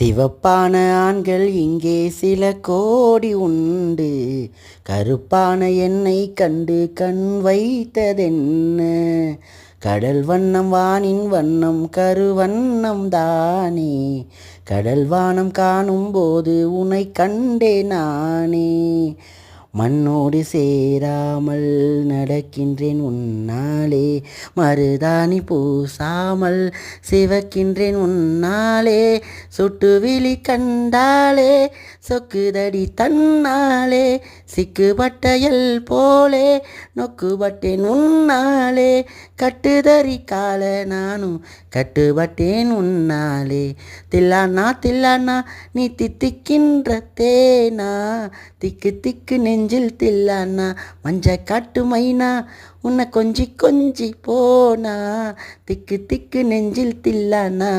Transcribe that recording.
சிவப்பான ஆண்கள் இங்கே சில கோடி உண்டு. கருப்பான என்னை கண்டு கண் வைத்ததென்ன? கடல் வண்ணம் வானின் வண்ணம் கருவண்ணம் தானே. கடல் வானம் காணும் போது உனை கண்டே நானே. மண்ணோடு சேராமல் நடக்கின்றேன் உன்னாலே. மருதாணி பூசாமல் சிவக்கின்றேன் உன்னாலே. சுட்டு விழி கண்டாலே. சொக்குதடி தன்னாலே சிக்குபட்டையல் போலே நொக்குபட்டேன் உன்னாலே கட்டுதறி கால நானும் கட்டுபட்டேன் உன்னாலே. தில்லானா தில்லானா நீ தித்திக்கின்ற தேனா? திக்கு திக்கு நெஞ்சில் தில்லானா மஞ்ச காட்டு மைனா? உன்னை கொஞ்சி கொஞ்சி போனா திக்கு திக்கு நெஞ்சில் தில்லானா